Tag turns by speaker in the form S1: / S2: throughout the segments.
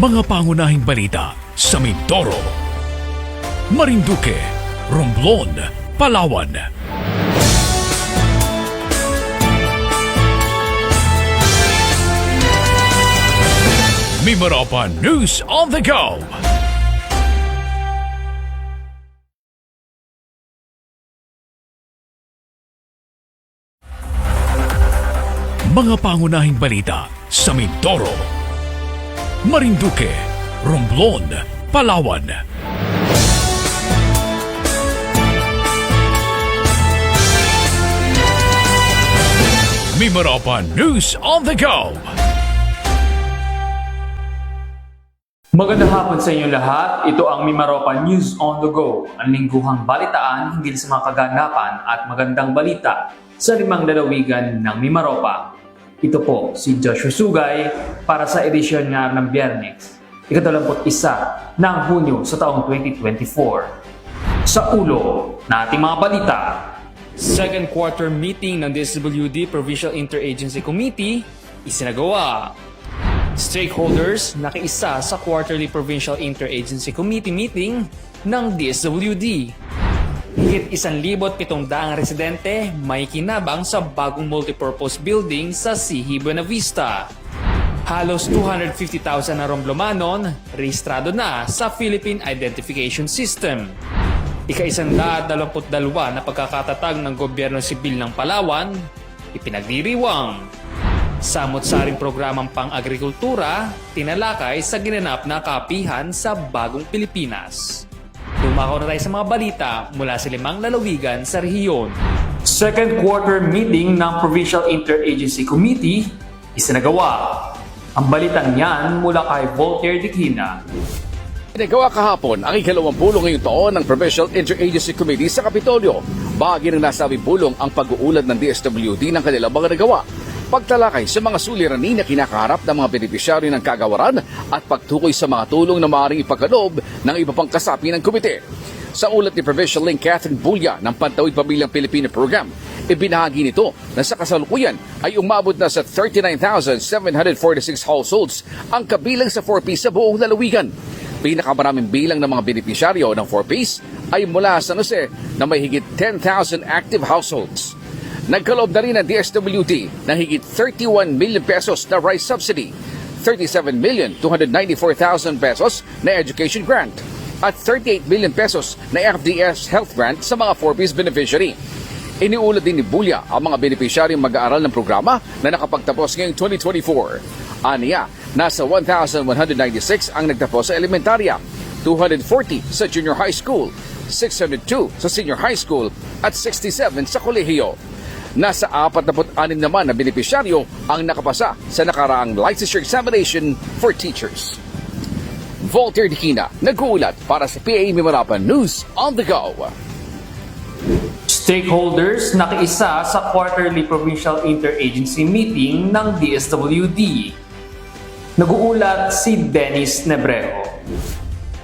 S1: Mga pangunahing balita sa Mindoro, Marinduque, Romblon, Palawan. Mimaropa News on the Go! Mga pangunahing balita sa Mindoro, Marinduque, Romblon, Palawan. Mimaropa News on the Go!
S2: Magandang hapon sa inyo lahat. Ito ang Mimaropa News on the Go, ang lingguhang balitaan hinggil sa mga kaganapan at magandang balita sa limang lalawigan ng Mimaropa. Ito po si Joshua Sugay para sa edisyon nga ng Biyernes, ikatalamput isa ng Hunyo sa taong 2024. Sa ulo na ating mga balita,
S3: Second quarter meeting ng DSWD Provincial Interagency Committee isinagawa. Stakeholders nakiisa sa quarterly Provincial Interagency Committee meeting ng DSWD. Higit isang libot pitong daang residente may kinabang sa bagong multipurpose building sa Sihi Buena Vista. Halos 250,000 na Romblomanon rehistrado na sa Philippine Identification System. Ika-isanda dalamput dalawa na pagkakatatag ng gobyerno sibil ng Palawan, ipinagdiriwang. Samot-saring programang pang-agrikultura, tinalakay sa ginanap na kapihan sa bagong Pilipinas. Dumako na tayo sa mga balita mula sa limang lalawigan sa rehiyon.
S2: second quarter meeting ng Provincial Interagency Committee isinagawa. Ang balitang yan mula kay Voltaire Dikina.
S4: Pinagawa kahapon ang ikalawang pulong ngayong taon ng Provincial Interagency Committee sa Kapitolyo. Bahagi ng nasabing pulong ang pag-uulad ng DSWD ng kanilang mga nagawa. Pagtalakay sa mga suliranin na kinakaharap ng mga benepisyaryo ng kagawaran at pagtukoy sa mga tulong na maaaring ipagkaloob ng iba pang kasapi ng komite. Sa ulat ni Provincial Link Catherine Bulya ng Pantawid Pamilyang Pilipino Program, ibinahagi nito na sa kasalukuyan ay umabot na sa 39,746 households ang kabilang sa 4Ps sa buong lalawigan. Pinakamaraming bilang ng mga benepisyaryo ng 4Ps ay mula sa Jose na may higit 10,000 active households. Nagkaloob na rin ang DSWD ng higit 31 million pesos na rice subsidy, 37 million 294,000 pesos na education grant, at 38 million pesos na FDS health grant sa mga 4Ps beneficiary. Iniulat din ni Bulya ang mga benepisyaryong mag-aaral ng programa na nakapagtapos ngayong 2024. Aniya, nasa 1,196 ang nagtapos sa elementarya, 240 sa junior high school, 602 sa senior high school at 67 sa kolehiyo. Nasa 46 naman na benepisyaryo ang nakapasa sa nakaraang licensure examination for teachers. Voltaire Dikina, nag-uulat para sa PA Mimarapan News on the Go.
S2: Stakeholders nakiisa sa quarterly provincial interagency meeting ng DSWD. Nag-uulat si Dennis Nebrejo.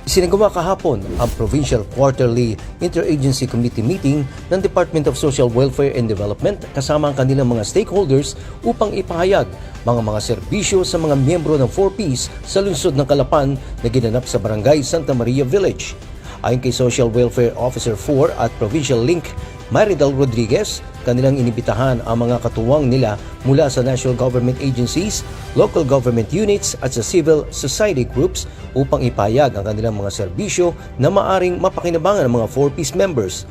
S5: Isinagawa kahapon ang Provincial Quarterly Interagency Committee meeting ng Department of Social Welfare and Development kasama ang kanilang mga stakeholders upang ipahayag mga mga serbisyo sa mga miyembro ng 4Ps sa lungsod ng Kalapan na ginanap sa Barangay Santa Maria Village. Ayon kay Social Welfare Officer 4 at Provincial Link Maridal Rodriguez, kanilang inibitahan ang mga katuwang nila mula sa national government agencies, local government units at sa civil society groups upang ipayag ang kanilang mga serbisyo na maaring mapakinabangan ng mga 4-piece members.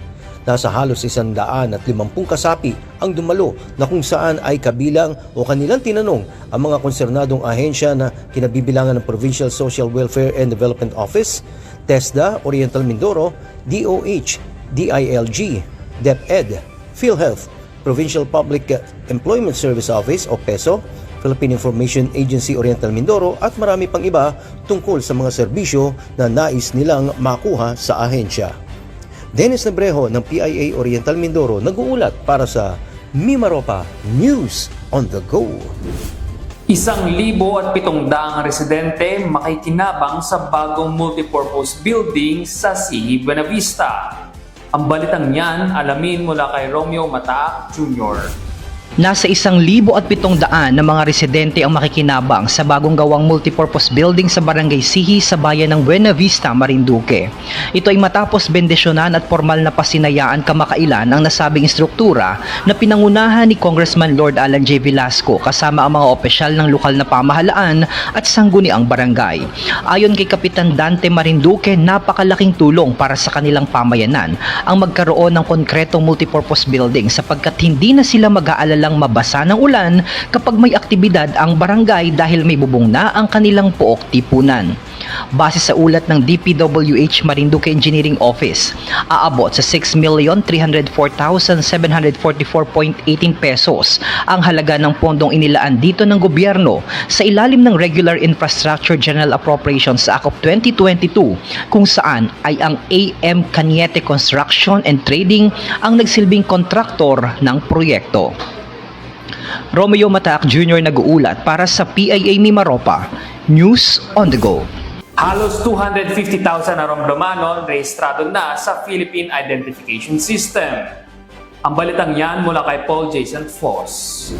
S5: Nasa halos isandaan at limampung kasapi ang dumalo na kung saan ay kabilang o kanilang tinanong ang mga konsernadong ahensya na kinabibilangan ng Provincial Social Welfare and Development Office, TESDA, Oriental Mindoro, DOH, DILG, DepEd, PhilHealth, Provincial Public Employment Service Office o PESO, Philippine Information Agency Oriental Mindoro at marami pang iba tungkol sa mga serbisyo na nais nilang makuha sa ahensya. Dennis Nebrejo ng PIA Oriental Mindoro nag-uulat para sa Mimaropa News on the Go.
S2: Isang libo at pitong daang residente makikinabang sa bagong multipurpose building sa Sihi Buena Vista. Ang balitang yan alamin mula kay Romeo Mataak Jr.
S6: Nasa isang libo at pitong daan na mga residente ang makikinabang sa bagong gawang multipurpose building sa Barangay Sihi sa bayan ng Buena Vista, Marinduque. Ito ay matapos bendisyonan at formal na pasinayaan kamakailan ang nasabing struktura na pinangunahan ni Congressman Lord Alan J. Velasco kasama ang mga opisyal ng lokal na pamahalaan at sangguniang barangay. Ayon kay Kapitan Dante Marinduque, napakalaking tulong para sa kanilang pamayanan ang magkaroon ng konkretong multipurpose building sapagkat hindi na sila mag-aalalang mabasa ng ulan kapag may aktibidad ang barangay dahil may bubong na ang kanilang pook tipunan. Base sa ulat ng DPWH Marinduque Engineering Office, aabot sa 6,304,744.18 pesos ang halaga ng pondong inilaan dito ng gobyerno sa ilalim ng Regular Infrastructure General Appropriations sa AKOP 2022 kung saan ay ang AM Caniete Construction and Trading ang nagsilbing kontraktor ng proyekto. Romeo Mataak Jr. nag-uulat para sa PIA Mimaropa, News on the Go.
S2: Halos 250,000 na Romblomano rehistrado na sa Philippine Identification System. Ang balitang yan mula kay Paul Jason Foss.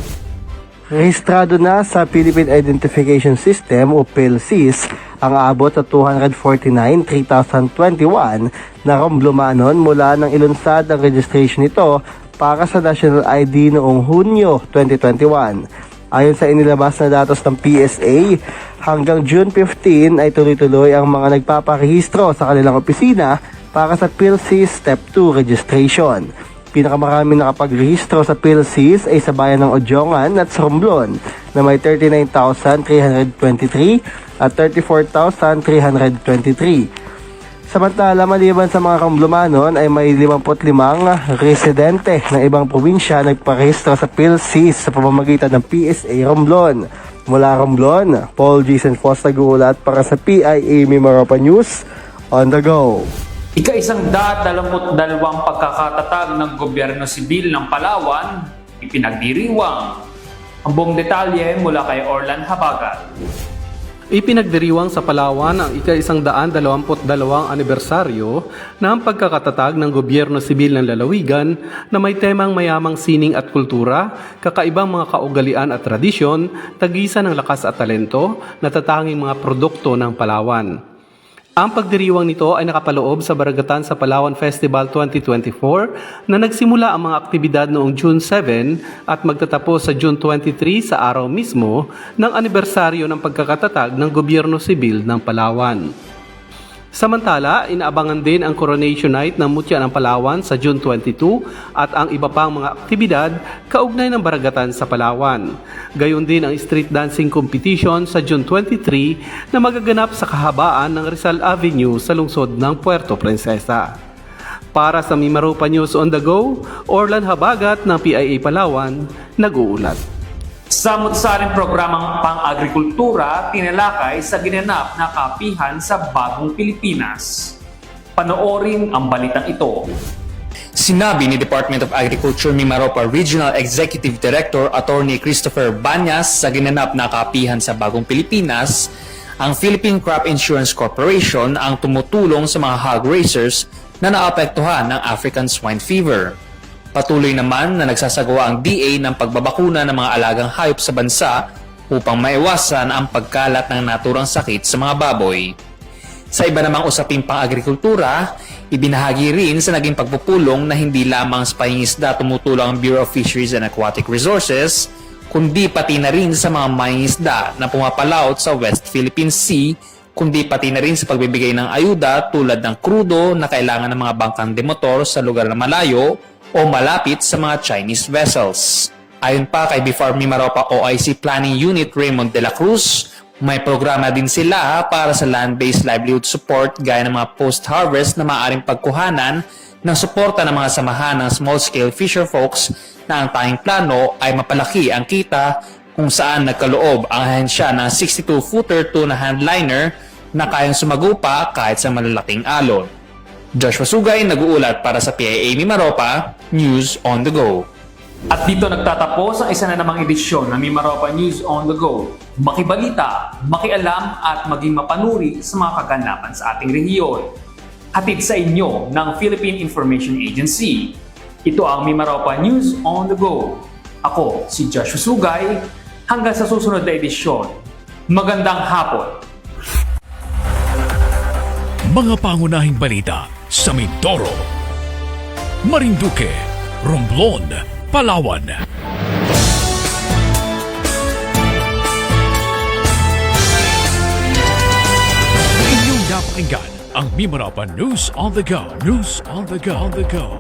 S7: Rehistrado na sa Philippine Identification System o PhilSys ang aabot sa 249,3021 na Romblomanon mula ng ilunsad ang registration nito para sa National ID noong Hunyo 2021. Ayon sa inilabas na datos ng PSA, hanggang June 15 ay tuloy-tuloy ang mga nagpaparehistro sa kanilang opisina para sa PhilSys Step 2 registration. Pinakamaraming nakapagrehistro sa PhilSys ay sa bayan ng Odjongan at Romblon na may 39,323 at 34,323. Samantala, maliban sa mga Romblomanon ay may 55 residente ng ibang probinsya nagparehistro sa PhilSys sa pamamagitan ng PSA Romblon. Mula Romblon, Paul Jason Foss nag-uulat para sa PIA Mimaropa News on the go.
S2: Ika-isang dalamput dalawang pagkakatatag ng gobyerno sibil ng Palawan, ipinagdiriwang. Ang buong detalye mula kay Orlan Habagat.
S8: Ipinagdiriwang sa Palawan ang ika-isang daan dalawamput dalawang anibersaryo ng pagkakatatag ng gobyerno sibil ng lalawigan na may temang mayamang sining at kultura, kakaibang mga kaugalian at tradisyon, tagisan ng lakas at talento, natatanging mga produkto ng Palawan. Ang pagdiriwang nito ay nakapaloob sa Baragatan sa Palawan Festival 2024 na nagsimula ang mga aktibidad noong June 7 at magtatapos sa June 23 sa araw mismo ng anibersaryo ng pagkakatatag ng gobyerno sibil ng Palawan. Samantala, inaabangan din ang Coronation Night ng Mutya ng Palawan sa June 22 at ang iba pang mga aktibidad kaugnay ng baragatan sa Palawan. Gayon din ang street dancing competition sa June 23 na magaganap sa kahabaan ng Rizal Avenue sa lungsod ng Puerto Princesa. Para sa Mimaropa News on the Go, Orlan Habagat ng PIA Palawan, nag-uulat.
S2: Samot-saring programang pang-agrikultura tinalakay sa ginanap na kapihan sa Bagong Pilipinas. Panoorin ang balitang ito.
S3: Sinabi ni Department of Agriculture Mimaropa Regional Executive Director Attorney Christopher Banyas sa ginanap na kapihan sa Bagong Pilipinas, ang Philippine Crop Insurance Corporation ang tumutulong sa mga hog raisers na naapektuhan ng African Swine Fever. Patuloy naman na nagsasagawa ang DA ng pagbabakuna ng mga alagang hayop sa bansa upang maiwasan ang pagkalat ng naturang sakit sa mga baboy. Sa iba namang usaping pang-agrikultura, ibinahagi rin sa naging pagpupulong na hindi lamang sa pangingisda tumutulong ang Bureau of Fisheries and Aquatic Resources, kundi pati na rin sa mga mangingisda na pumapalaot sa West Philippine Sea, kundi pati na rin sa pagbibigay ng ayuda tulad ng krudo na kailangan ng mga bangkang demotor sa lugar na malayo o malapit sa mga Chinese vessels. Ayon pa kay Before Mimaropa OIC Planning Unit Raymond de la Cruz, may programa din sila para sa land-based livelihood support gaya ng mga post-harvest na maaaring pagkuhanan ng suporta ng mga samahan ng small-scale fisher folks na ang tanging plano ay mapalaki ang kita kung saan nagkaloob ang ahensya ng 62-footer tuna handliner na kayang sumagupa kahit sa malalaking alon. Joshua Sugay nag-uulat para sa PIA Mimaropa, News on the Go.
S2: At dito nagtatapos ang isa na namang edisyon ng Mimaropa News on the Go. Makibalita, makialam at maging mapanuri sa mga kaganapan sa ating rehiyon. Hatid sa inyo ng Philippine Information Agency. Ito ang Mimaropa News on the Go.
S3: Ako, si Joshua Sugay. Hanggang sa susunod na edisyon. Magandang hapon!
S1: Mga pangunahing balita sa Mindoro, Marinduque, Romblon, Palawan. Inyong napakinggan ang Mimarapa News on the Go. News on the Go. On the Go.